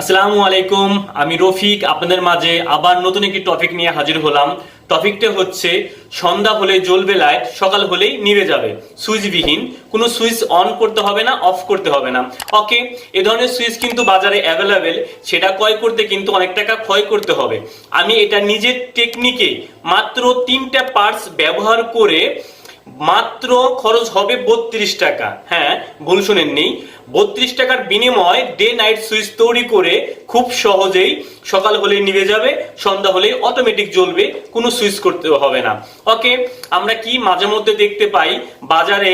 আসসালামু আলাইকুম, আমি রফিক, আপনাদের মাঝে আবার নতুন একটি টপিক নিয়ে হাজির হলাম। টপিকটা হচ্ছে, সন্ধ্যা হলে জ্বলবে লাইট সকাল হলেই নিভে যাবে। সুইচবিহীন, কোনো সুইচ অন করতে হবে না অফ করতে হবে না। ওকে এ ধরনের সুইচ কিন্তু বাজারে অ্যাভেলেবেল সেটা ক্রয় করতে কিন্তু অনেক টাকা ক্ষয় করতে হবে। আমি এটা নিজের টেকনিকে মাত্র তিনটা পার্টস ব্যবহার করে মাত্র খরচ হবে বত্রিশ টাকা। হ্যাঁ ভুল শুনেননি। বত্রিশ টাকার বিনিময় ডে নাইট সুইচ তৈরি করে খুব সহজেই সকাল হলে নিভে যাবে, সন্ধ্যা হলে অটোমেটিক জ্বলবে, কোনো সুইচ করতে হবে না। ওকে আমরা কি মাঝে মধ্যে দেখতে পাই, বাজারে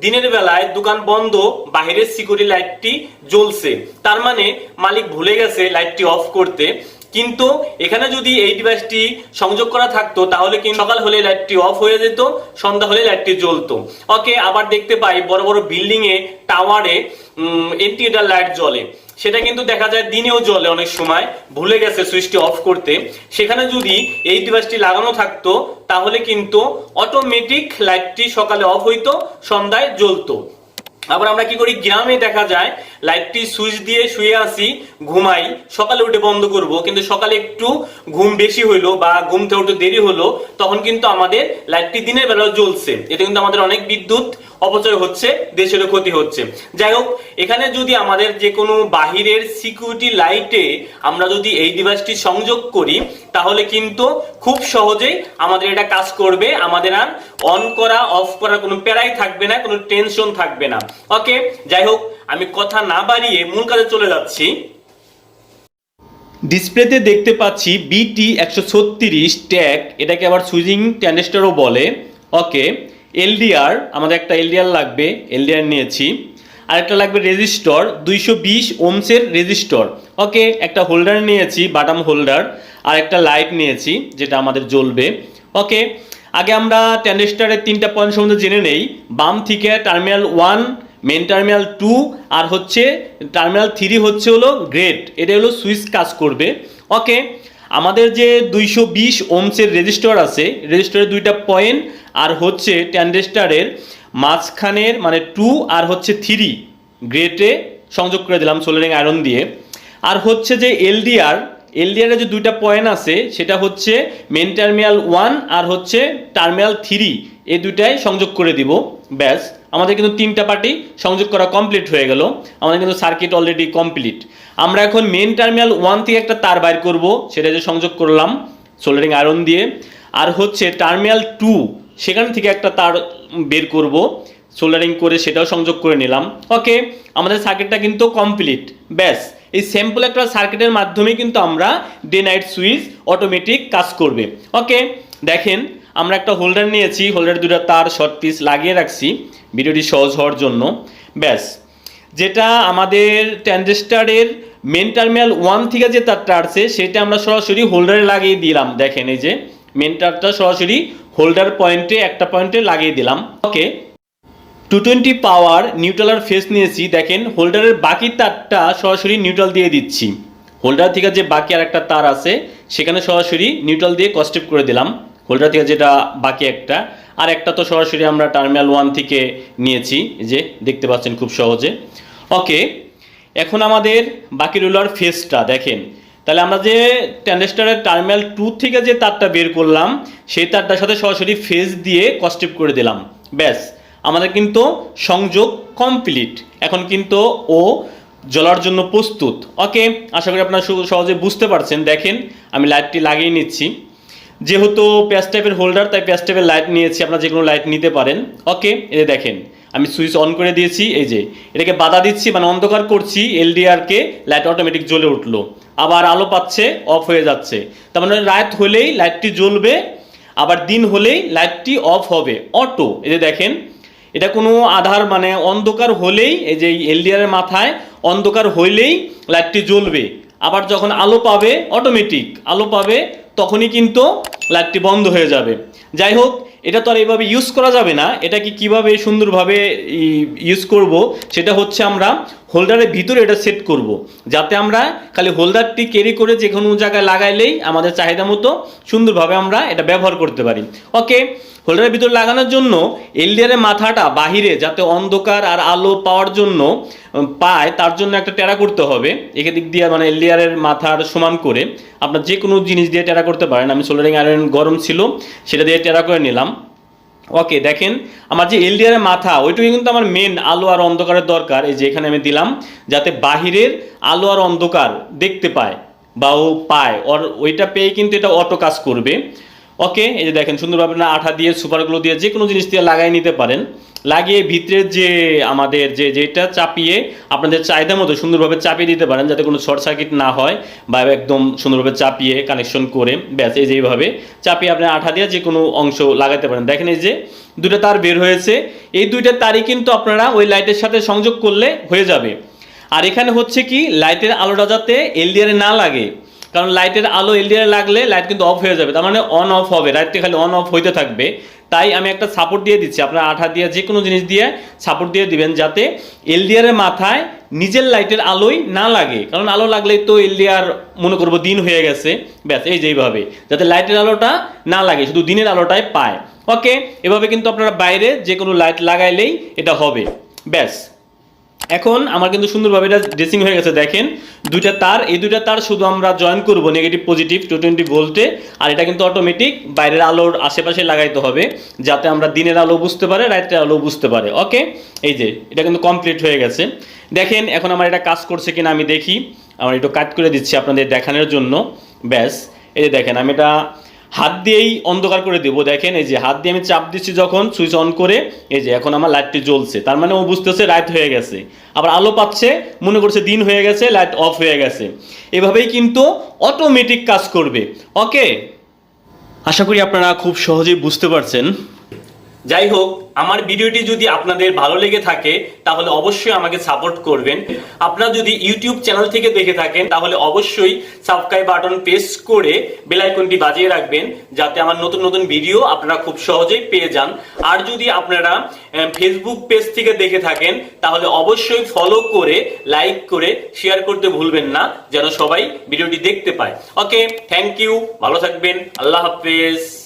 দিনের বেলায় দোকান বন্ধ বাইরের সিকিউরিটি লাইটটি জ্বলছে। তার মানে মালিক ভুলে গেছে লাইটটি অফ করতে। কিন্তু এখানে যদি এই ডিভাইসটি সংযোগ করা থাকতো, তাহলে কিন্তু সকাল হলে লাইটটি অফ হয়ে যেত, সন্ধ্যা হলে লাইটটি জ্বলতো। ওকে আবার দেখতে পাই বড় বড় বিল্ডিং এ টাওয়ারে ইন্টিগ্রেটার লাইট জ্বলে। সেটা কিন্তু দেখা যায় দিনেও জ্বলে অনেক সময়, ভুলে গেছে সুইচটি অফ করতে। সেখানে যদি এই ডিভাইসটি লাগানো থাকতো, তাহলে কিন্তু অটোমেটিক লাইটটি সকালে অফ হইতো, সন্ধ্যায় জ্বলতো। আবার আমরা কি করি? গ্রামে দেখা যায়, লাইটটি সুইচ দিয়ে শুয়ে আসি, ঘুমাই, সকালে উঠে বন্ধ করব। কিন্তু সকালে একটু ঘুম বেশি হইল বা ঘুম থেকে উঠতে দেরি হলো, তখন কিন্তু আমাদের লাইটটি দিনের বেলা জ্বলছে। এটা কিন্তু আমাদের অনেক বিদ্যুৎ অপচয় হচ্ছে, দেশেরও ক্ষতি হচ্ছে। যাই হোক, এখানে যদি আমাদের যে কোনো বাহিরের সিকিউরিটি লাইটে আমরা যদি এই ডিভাইসটি সংযোগ করি, তাহলে কিন্তু খুব সহজেই আমাদের এটা কাজ করবে। আমাদের আর অন করা অফ করার কোনো প্যারাই থাকবে না, কোনো টেনশন থাকবে না। ওকে যাই হোক, আমি কথা না বাড়িয়ে মূল কাজে চলে যাচ্ছি। ডিসপ্লেতে দেখতে পাচ্ছি বিটি একশো ছত্রিশ ট্যাগ এটাকে আবার সুইজিং ট্যান্ডেস্টারও বলে। ওকে এলডিআর, আমাদের একটা এলডিআর লাগবে, এলডিআর নিয়েছি। আর একটা লাগবে রেজিস্টর, দুইশো বিশ ওমসের রেজিস্টর। ওকে, একটা হোল্ডার নিয়েছি, বাটাম হোল্ডার আর একটা লাইট নিয়েছি, যেটা আমাদের জ্বলবে। ওকে, আগে আমরা ট্যান্ডেস্টারের তিনটা পয়েন্ট সম্বন্ধে জেনে নেই। বাম থেকে terminal one main terminal two আর হচ্ছে টার্মিনাল থ্রি হচ্ছে হলো গ্রেট এটা হলো সুইচ কাজ করবে। ওকে আমাদের যে দুইশো বিশ ওমসের রেজিস্টার আছে রেজিস্টারের দুইটা পয়েন্ট আর হচ্ছে ট্যান্ডেস্টারের মাঝখানের মানে টু আর হচ্ছে থ্রি গ্রেটে সংযোগ করে দিলাম সোলারিং আয়রন দিয়ে। আর হচ্ছে যে এলডিআর এলডিআর যে দুইটা পয়েন্ট আছে, সেটা হচ্ছে মেন টার্মিনাল ওয়ান আর হচ্ছে টার্মিনাল থ্রি এই দুইটাই সংযোগ করে দিব। ব্যাস। আমাদের কিন্তু তিনটা পার্টি সংযোগ করা কমপ্লিট হয়ে গেল। আমাদের কিন্তু সার্কিট অলরেডি কমপ্লিট আমরা এখন মেন টার্মিনাল ওয়ান থেকে একটা তার বাইর করব, সেটা যে সংযোগ করলাম সোল্ডারিং আয়রন দিয়ে। আর হচ্ছে টার্মিনাল টু সেখান থেকে একটা তার বের করব সোল্ডারিং করে সেটাও সংযোগ করে নিলাম। ওকে আমাদের সার্কিটটা কিন্তু কমপ্লিট ব্যাস, এই স্যাম্পল একটা সার্কিটের মাধ্যমে কিন্তু আমরা ডে নাইট সুইচ অটোমেটিক কাজ করবে। ওকে দেখেন আমরা একটা হোল্ডার নিয়েছি হোল্ডার দুটো তার শর্ট পিস লাগিয়ে রাখছি, ভিডিওটি সহজ হওয়ার জন্য। ব্যাস, যেটা আমাদের ট্যান্ডেস্টারের মেন টার্মিনাল ওয়ান থেকে যে তারটা আসছে, সেটা আমরা সরাসরি হোল্ডারে লাগিয়ে দিলাম। দেখেন এই যে মেন তারটা সরাসরি হোল্ডার পয়েন্টে একটা পয়েন্টে লাগিয়ে দিলাম। ওকে টু টোয়েন্টি পাওয়ার নিউট্রালার ফেস নিয়েছি। দেখেন হোল্ডারের বাকি তারটা সরাসরি নিউট্রাল দিয়ে দিচ্ছি। হোল্ডার থেকে যে বাকি আর একটা তার আছে, সেখানে সরাসরি নিউট্রাল দিয়ে কস্টেপ করে দিলাম। হোল্ডার থেকে যেটা বাকি একটা, আর একটা তো সরাসরি আমরা টার্মিনাল ওয়ান থেকে নিয়েছি যে দেখতে পাচ্ছেন খুব সহজে। ওকে, এখন আমাদের বাকি রোলার ফেসটা দেখেন। তাহলে আমরা যে ট্যান্ডেস্টারের টার্মিনাল টু থেকে যে তারটা বের করলাম, সেই তারটার সাথে সরাসরি ফেস দিয়ে কস্টেপ করে দিলাম। ব্যাস, আমাদের কিন্তু সংযোগ কমপ্লিট এখন কিন্তু ও জ্বলার জন্য প্রস্তুত। ওকে, আশা করি আপনারা সহজে বুঝতে পারছেন। দেখেন, আমি লাইটটি লাগিয়ে নিচ্ছি। যেহেতু প্যাস টাইপের হোল্ডার, তাই প্যাস টাইপের লাইট নিয়েছি, আপনারা যে কোনো লাইট নিতে পারেন। ওকে যে দেখেন, আমি সুইচ অন করে দিয়েছি, এই যে, এটাকে বাধা দিচ্ছি মানে অন্ধকার করছি এলডিআরকে লাইট অটোমেটিক জ্বলে উঠল। আবার আলো পাচ্ছে অফ হয়ে যাচ্ছে। তার মানে রাত হলেই লাইটটি জ্বলবে, আবার দিন হলেই লাইটটি অফ হবে। অটো, এই যে দেখেন, এটা কোনো আধার মানে অন্ধকার হলেই, এই যে এলডিআর এর মাথায়, অন্ধকার হইলেই লাইটটি জ্বলবে। আবার যখন আলো পাবে অটোমেটিক আলো পাবে তখনই কিন্তু লাইটটি বন্ধ হয়ে যাবে। যাই হোক, এটা তো আর এইভাবে ইউজ করা যাবে না। এটাকে কীভাবে সুন্দরভাবে ইউজ করব, সেটা হচ্ছে আমরা হোল্ডারের ভিতরে এটা সেট করব। যাতে আমরা খালি হোল্ডারটি ক্যারি করে যে কোনো জায়গায় লাগাইলেই আমাদের চাহিদা মতো সুন্দরভাবে আমরা এটা ব্যবহার করতে পারি। ওকে হোল্ডারের ভিতরে লাগানোর জন্য এলডিআরের মাথাটা বাহিরে যাতে অন্ধকার আর আলো পাওয়ার জন্য পায়, তার জন্য একটা টেরা করতে হবে। একে দিক দিয়ে মানে এলডিআরের মাথার সমান করে। আপনার যে কোনো জিনিস দিয়ে টেরা করতে পারেন। আমি সোল্ডারিং আয়রন গরম ছিল, সেটা দিয়ে টেরা করে নিলাম। ওকে, দেখেন, আমার যে এলডিআর এর মাথা, ওইটুকু কিন্তু আমার মেন আলো আর অন্ধকারের দরকার, এই যে এখানে আমি দিলাম, যাতে বাহিরের আলো আর অন্ধকার দেখতে পায় বা ও পায়, ওর ওইটা পেয়ে কিন্তু এটা অটো কাজ করবে। ওকে, এই যে দেখেন, সুন্দরভাবে না আঠা দিয়ে, সুপারগুলো দিয়ে যে কোনো জিনিস দিয়ে লাগাই নিতে পারেন। লাগিয়ে ভিতরের যে আমাদের যে যেটা চাপিয়ে আপনাদের চাহিদা মতো সুন্দরভাবে চাপিয়ে দিতে পারেন যাতে কোনো শর্ট সার্কিট না হয় বা একদম সুন্দরভাবে চাপিয়ে কানেকশন করে ব্যাস, এই যেভাবে চাপিয়ে আপনি আঠা দিয়ে যে কোনো অংশ লাগাতে পারেন। দেখেন এই যে দুটো তার বের হয়েছে। এই দুইটা তারই কিন্তু আপনারা ওই লাইটের সাথে সংযোগ করলে হয়ে যাবে। আর এখানে হচ্ছে কি, লাইটের আলোটা যাতে এলডিআরে না লাগে। কারণ লাইটের আলো এলডিআর লাগলে লাইট কিন্তু অফ হয়ে যাবে। তার মানে অন অফ হবে লাইটটা খালি অন অফ হইতে থাকবে। তাই আমি একটা সাপোর্ট দিয়ে দিচ্ছি, আপনার আঠা দিয়ে যে কোনো জিনিস দিয়ে সাপোর্ট দিয়ে দিবেন যাতে এলডিআর এর মাথায় নিজের লাইটের আলোই না লাগে। কারণ আলো লাগলেই তো এলডিআর মনে করব দিন হয়ে গেছে, ব্যাস, এই যেইভাবে যাতে লাইটের আলোটা না লাগে, শুধু দিনের আলোটাই পায়। ওকে এভাবে কিন্তু আপনারা বাইরে যে কোনো লাইট লাগাইলেই এটা হবে। ব্যাস। এখন আমার কিন্তু সুন্দরভাবে এটা ড্রেসিং হয়ে গেছে, দেখেন। দুইটা তার, এই দুইটা তার শুধু আমরা জয়েন করব নেগেটিভ পজিটিভ টু টোয়েন্টি ভোল্টে আর এটা কিন্তু অটোমেটিক বাইরের আলোর আশেপাশে লাগাইতে হবে, যাতে আমরা দিনের আলো বুঝতে পারে, রাতের আলো বুঝতে পারে ওকে এই যে, এটা কিন্তু কমপ্লিট হয়ে গেছে। দেখেন, এখন আমার এটা কাজ করছে কিনা আমি দেখি। আমার একটু কাট করে দিচ্ছি আপনাদের দেখানোর জন্য। ব্যাস, এই যে দেখেন, আমি এটা হাত দিয়েই অন্ধকার করে দেবো। দেখেন, এই যে হাত দিয়ে আমি চাপ দিচ্ছি যখন, সুইচ অন করে, এই যে এখন আমার লাইটটি জ্বলছে। তার মানে ও বুঝতেছে রাত হয়ে গেছে। আবার আলো পাচ্ছে, মনে করছে দিন হয়ে গেছে লাইট অফ হয়ে গেছে। এভাবেই কিন্তু অটোমেটিক কাজ করবে। ওকে আশা করি আপনারা খুব সহজেই বুঝতে পারছেন। যাই হোক আমার ভিডিওটি যদি আপনাদের ভালো লেগে থাকে, তাহলে অবশ্যই আমাকে সাপোর্ট করবেন। আপনারা যদি ইউটিউব চ্যানেল থেকে দেখে থাকেন, তাহলে অবশ্যই সাবস্ক্রাইব বাটন প্রেস করে বেল আইকনটি বাজিয়ে রাখবেন, যাতে আমার নতুন নতুন ভিডিও আপনারা খুব সহজেই পেয়ে যান। আর যদি আপনারা ফেসবুক পেজ থেকে দেখে থাকেন, তাহলে অবশ্যই ফলো করে লাইক করে শেয়ার করতে ভুলবেন না, যেন সবাই ভিডিওটি দেখতে পায়। ওকে থ্যাংক ইউ ভালো থাকবেন, আল্লাহ হাফেজ।